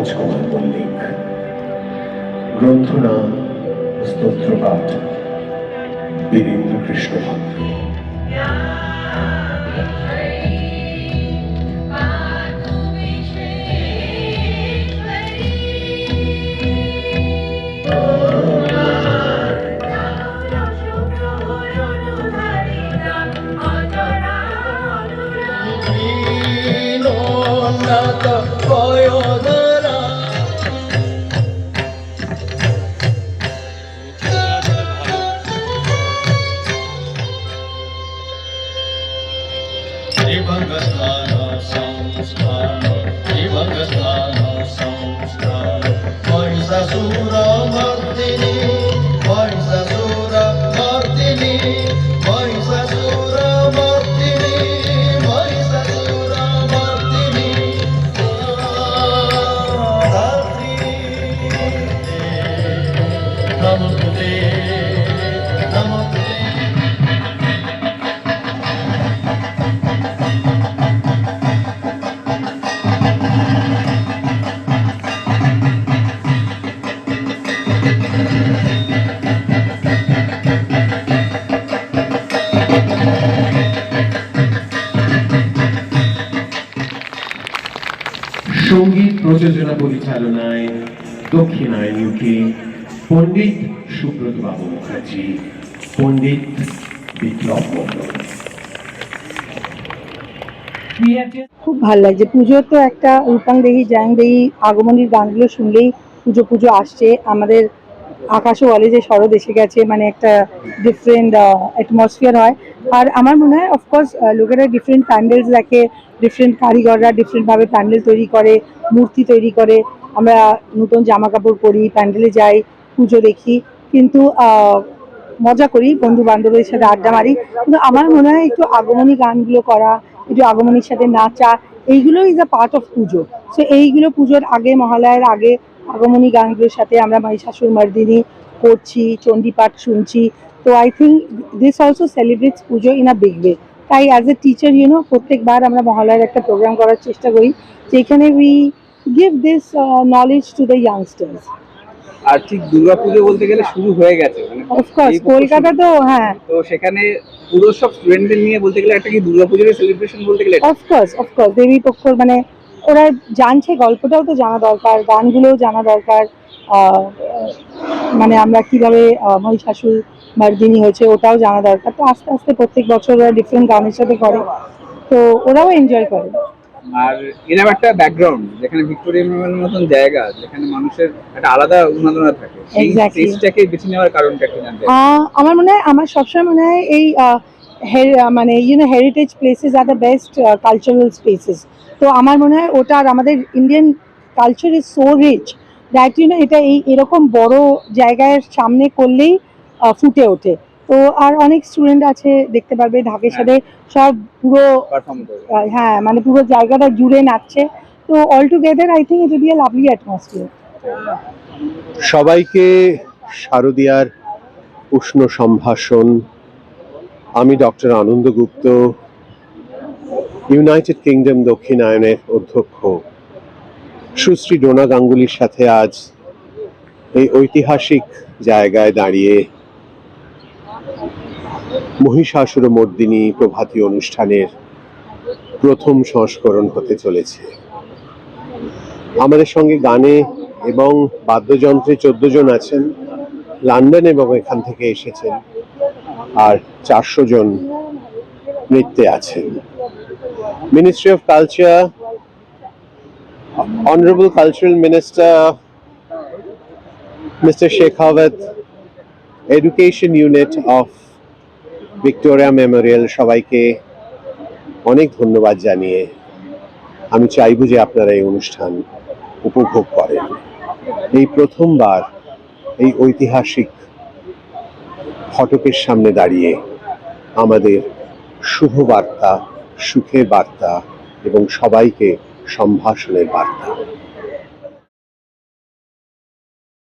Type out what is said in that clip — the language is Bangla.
পঙ্কজ কুমার মল্লিক। গ্রন্থনা স্তোত্রপাঠ বীরেন্দ্র কৃষ্ণ ভদ্র দীনোন্নত সংগীত প্রযোজনা পরিচালনায় দক্ষিণায়ন ইউকে পণ্ডিত সুব্রত বাবু মুখার্জি, পণ্ডিত বিপ্লব খুব ভালো লাগছে। পুজোর তো একটা রূপাং দেহি, জ্যাং দেহি, আগমনীর গানগুলো শুনলেই পুজো পুজো আসছে। আমাদের আকাশও বলে যে শরৎ এসে গেছে মানে একটা ডিফারেন্ট অ্যাটমসফিয়ার হয়। আর আমার মনে হয় অফকোর্স লোকেরা ডিফারেন্ট প্যান্ডেলস দেখে ডিফারেন্ট কারিগররা ডিফারেন্টভাবে প্যান্ডেল তৈরি করে, মূর্তি তৈরি করে। আমরা নতুন জামা কাপড় পরি প্যান্ডেলে যাই পুজো দেখি, কিন্তু মজা করি বন্ধু বান্ধবের সাথে আড্ডা মারি। কিন্তু আমার মনে হয় একটু আগমনী গানগুলো করা, একটু আগমনীর সাথে নাচা এইগুলো is a part of Puja. So এইগুলো পুজোর আগে, মহালয়ার আগে, আগমনী গানগুলোর সাথে আমরা মহিষাসুর মর্দিনী করছি, চণ্ডীপাঠ শুনছি। তো I think this also celebrates Puja in a big way তাই as a teacher you know প্রত্যেকবার আমরা মহালয়ার একটা প্রোগ্রাম করার চেষ্টা করি, যেখানে we give this knowledge to the youngsters আর ঠিক দুর্গাপুজো বলতে গেলে শুরু হয়ে গেছে মানে অফকোর্স কলকাতা তো হ্যাঁ। তো সেখানে পুরো সব স্টুডেন্টদের নিয়ে বলতে গেলে একটা কি দুর্গাপুজোর সেলিব্রেশন বলতে গেলে। অফকোর্স অফকোর্স দেবী পক্ষর মানে ওরা জানছে গল্পটাও তো জানা দরকার গানগুলোও জানা দরকার মানে আমরা কীভাবে মহিষাসুর মার্দিনী হয়েছে ওটাও জানা দরকার। তো আস্তে আস্তে প্রত্যেক বছর ওরা ডিফারেন্ট গানের সাথে করে। তো ওরাও এনজয় করে। আর এরকম একটা ব্যাকগ্রাউন্ড যেখানে ভিক্টোরিয়া মেমোরিয়াল মতন জায়গা যেখানে মানুষের একটা আলাদা উন্মাদনা থাকে সেই. স্টেজটাকে বেছে নেওয়ার কারণটা কি জানতে। আমার মনে হয় আমার সবসময় মনে হয় এই মানে মানে ইউনো হেরিটেজ প্লেসেস আর দ্য বেস্ট কালচারাল স্পেসেস তো আমার মনে হয় ওটা আর আমাদের Indian culture is so rich that you know এটা এই এরকম বড় জায়গায় সামনে করলেই ফুটে ওঠে তো আর অনেক স্টুডেন্ট আছে দেখতে পারবে ঢাকের সাথে সব পুরো হ্যাঁ মানে পুরো জায়গাটা জুড়ে নাচছে। তো all together I think it be a lovely atmosphere সবাইকে শারদিয়ার উষ্ণ সম্ভাষণ। আমি doctor Anand Gupta United Kingdom দক্ষিণায়নের অধ্যক্ষ। সুশ্রী ডোনা গাঙ্গুলির সাথে আজ এই ঐতিহাসিক জায়গায় দাঁড়িয়ে মহিষাসুর মর্দিনী প্রভাতী অনুষ্ঠানের প্রথম সংস্করণ হতে চলেছে। আমাদের সঙ্গে গানে এবং বাদ্যযন্ত্রে চোদ্দ জন আছেন, লন্ডন এবং এখান থেকে এসেছেন আর চারশো জন নৃত্যে আছেন। Ministry of culture honourable cultural minister mister Shekhawat education unit of Victoria Memorial সবাইকে অনেক ধন্যবাদ জানিয়ে আমি চাইব যে আপনারা এই অনুষ্ঠান উপভোগ করেন। এই প্রথমবার এই ঐতিহাসিক ফটকের সামনে দাঁড়িয়ে আমাদের শুভ বার্তা সুখের বার্তা এবং সবাইকে সম্ভাষণের বার্তা।